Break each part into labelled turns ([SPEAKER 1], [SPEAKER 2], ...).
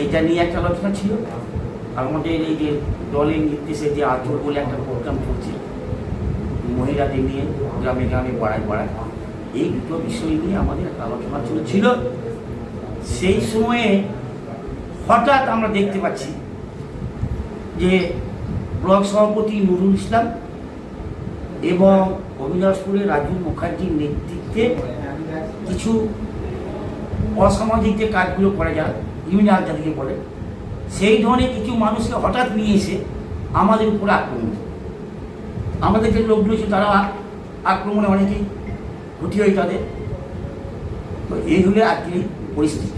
[SPEAKER 1] সেইটা নিয়ে একটা আলোচনা ছিল। আমাদের এই যে দলের নির্দেশে যে আচর বলে একটা প্রোগ্রাম চলছে, মহিলাদের নিয়ে গ্রামে গ্রামে পাড়ায় পাড়ায় এই দুটো বিষয় নিয়ে আমাদের একটা আলোচনা চলছিল। সেই সময়ে হঠাৎ আমরা দেখতে পাচ্ছি যে ব্লক সভাপতি নুরুল ইসলাম এবং অবিনাশপুরের রাজু মুখার্জির নেতৃত্বে কিছু অসামাজিক যে কাজগুলো করা যায় ক্রিমিনাল যাদেরকে বলে সেই ধরনের কিছু মানুষকে হঠাৎ নিয়ে এসে আমাদের উপরে আক্রমণ করে। আমাদের যে লোকগুলো ছিল তারা আক্রমণে অনেকেই ক্ষতি হয় তাদের। তো এই হলে আজকের এই পরিস্থিতি।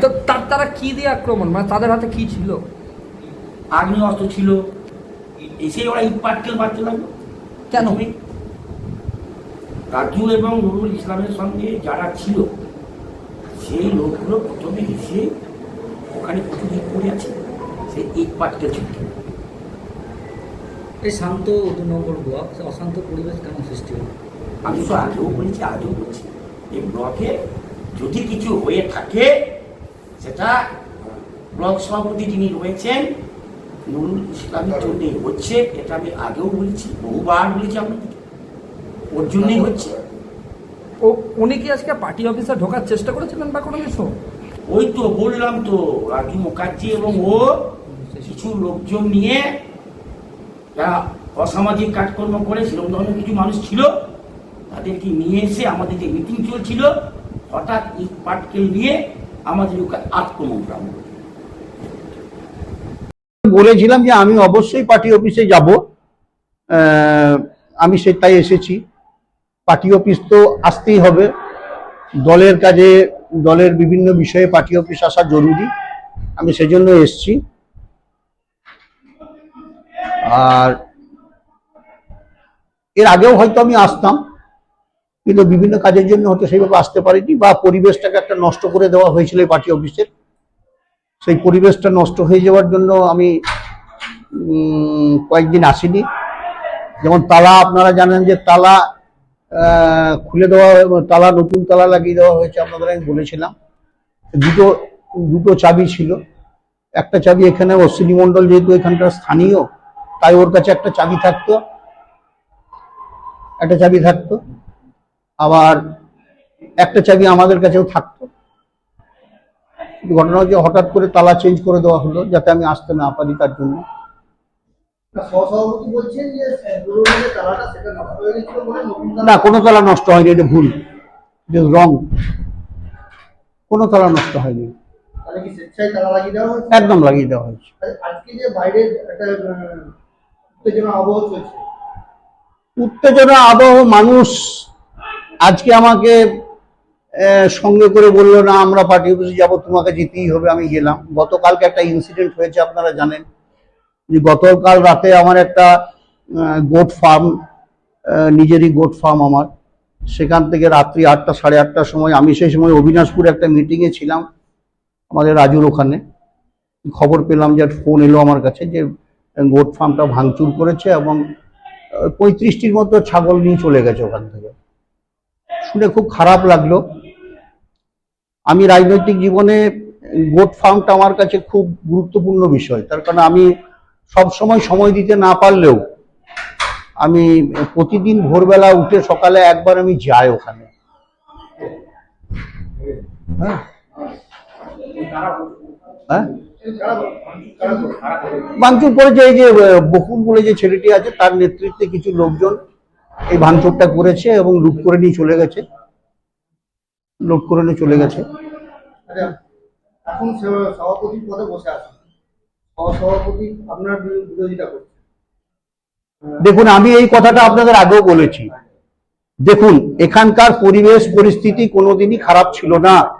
[SPEAKER 2] তো তার তারা কি দিয়ে আক্রমণ? মানে তাদের হাতে কি ছিল?
[SPEAKER 1] আগ্নেয় অস্ত্র ছিল। এসে ওরা ইট পাটকেল মারতে লাগল।
[SPEAKER 2] কেন?
[SPEAKER 1] রাজু এবং নুরুল ইসলামের সঙ্গে যারা ছিল সেই লোকগুলো প্রথমে এসে ওখানে ইট পড়ে আছে সেই ইট পাটকেল ছিল
[SPEAKER 3] এই শান্ত দু নম্বর ব্লক অশান্ত পরিবেশ কেন সৃষ্টি হলো?
[SPEAKER 1] আমি তো আগেও বলেছি আজও বলছি এই ব্লকে যদি কিছু হয়ে থাকে সেটা ব্লক সভাপতি যিনি রয়েছেন নুরুল ইসলামের জন্যই হচ্ছে এটা আমি আগেও বলেছি বহুবার বলেছি আপনাদের ওর জন্যই হচ্ছে।
[SPEAKER 2] ও উনি কি আজকে পার্টি অফিসে ঢোকার চেষ্টা করেছিলেন বা কোনো কিছু?
[SPEAKER 1] ওই তো বললাম তো রাজু মুখার্জি এবং ও কিছু লোকজন নিয়ে যারা অসামাজিক কাজকর্ম করে সেরকম ধরনের কিছু মানুষ ছিল তাদেরকে নিয়ে এসে আমাদের যে মিটিং চলছিল হঠাৎ ইট পাটকেল নিয়ে আমাদের ওকে আক্রমণ করা
[SPEAKER 4] বলেছিলাম যে আমি অবশ্যই পার্টি অফিসে যাব আমি সে তাই এসেছি। পার্টি অফিস তো আসতেই হবে। দলের কাজে, দলের বিভিন্ন বিষয়ে পার্টি অফিস আসা জরুরি। আমি সেজন্য এসেছি। আর এর আগেও হয়তো আমি আসতাম, কিন্তু বিভিন্ন কাজের জন্য হয়তো সেইভাবে আসতে পারিনি বা পরিবেশটাকে একটা নষ্ট করে দেওয়া হয়েছিল এই পার্টি অফিসের। সেই পরিবেশটা নষ্ট হয়ে যাওয়ার জন্য আমি কয়েকদিন আসিনি। যেমন তালা, আপনারা জানেন যে তালা খুলে দেওয়া হয়ে- তালা, নতুন তালা লাগিয়ে দেওয়া হয়েছে আপনাদের, আমি বলেছিলাম। দুটো দুটো চাবি ছিল। একটা চাবি এখানে অশ্বিনী মণ্ডল, যেহেতু এখানকার স্থানীয়, তাই ওর কাছে একটা চাবি থাকতো। একটা চাবি থাকতো। আবার একটা চাবি আমাদের কাছেও থাকতো। ঘটনা হচ্ছে হঠাৎ করে তালা চেঞ্জ করে দেওয়া হলো, যাতে আমি আসতে না পারি তার জন্য। না কোনো তালা নষ্ট হয়নি এটা ভুল। রং। কোনো তালা নষ্ট হয়নি। একদম লাগিয়ে দেওয়া হয়েছে।
[SPEAKER 5] উত্তেজনা
[SPEAKER 4] আবহ মানুষ আজকে আমাকে সঙ্গে করে বলল না আমরা পার্টি অফিসে যাব তোমাকে যেতেই হবে আমি গেলাম। গতকালকে একটা ইনসিডেন্ট হয়েছে আপনারা জানেন। যে গতকাল রাতে আমার একটা গোট ফার্ম নিজেরই গোট ফার্ম আমার। সেখান থেকে রাত্রি আটটা, সাড়ে আটটার সময় আমি সেই সময় অবিনাশপুরে একটা মিটিংয়ে ছিলাম আমাদের রাজুর ওখানে। খবর পেলাম যে ফোন এলো আমার কাছে যে গোট ফার্মটা ভাঙচুর করেছে এবং পঁয়ত্রিশটির মতো ছাগল নিয়ে চলে গেছে ওখান থেকে। শুনে খুব খারাপ লাগল। আমি রাজনৈতিক জীবনে গোট ফার্মটা আমার কাছে খুব গুরুত্বপূর্ণ বিষয়। তার কারণ আমি সব সময় সময় দিতে না পারলেও আমি প্রতিদিন ভোরবেলা উঠে সকালে একবার আমি যাই ওখানে। হ্যাঁ? হ্যাঁ? ভাঙচুর করেছে এই যে বকুল বলে যে ছেলেটি আছে তার নেতৃত্বে কিছু লোকজন এই ভাঙচুরটা করেছে এবং লুট করে নিয়ে চলে গেছে। লুট করে নিয়ে চলে গেছে।
[SPEAKER 5] আচ্ছা, এখন সে- সভাপতির পদে বসে আছেন
[SPEAKER 4] দেখুন, আমি এই কথাটা আপনাদের আগেও বলেছি। দেখুন, এখানকার পরিবেশ পরিস্থিতি কোনোদিনই খারাপ ছিল না।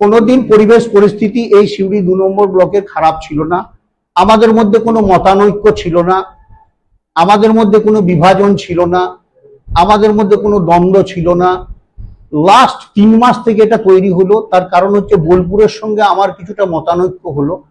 [SPEAKER 4] কোনোদিন পরিবেশ পরিস্থিতি এই সিউড়ি দু নম্বর ব্লকের খারাপ ছিল না। আমাদের মধ্যে কোনো মতানৈক্য ছিল না। আমাদের মধ্যে কোনো বিভাজন ছিল না। আমাদের মধ্যে কোনো দ্বন্দ্ব ছিল না। লাস্ট তিন মাস থেকে এটা তৈরি হলো। তার কারণ হচ্ছে বোলপুরের সঙ্গে আমার কিছুটা মতানৈক্য হলো।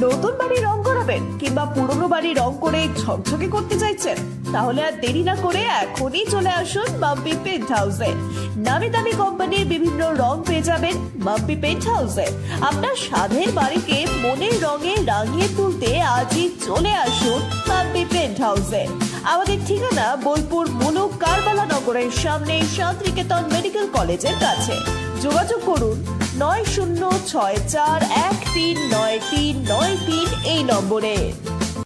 [SPEAKER 6] নতুন বাড়ি রং করাবেন কিংবা পুরনো বাড়ি রং করে ঝকঝকে করতে চাইছেন, তাহলে আর দেরি না করে এখনই চলে আসুন বাম্পি পেন্ট হাউসে নামি দামি কোম্পানির বিভিন্ন রং পেয়ে যাবেন বাম্পি পেন্ট হাউসে আপনার স্বাদের বাড়িকে মনের রঙে রাঙিয়ে তুলতে আজই চলে আসুন বাম্পি পেন্ট হাউসে আমাদের ঠিকানা বোলপুর মনু কারবালা নগরের সামনে শান্তিনিকেতন মেডিকেল কলেজের কাছে। যোগাযোগ করুন নয় শূন্য ছয় চার এক তিন নয় তিন নয় তিন এই নম্বরে।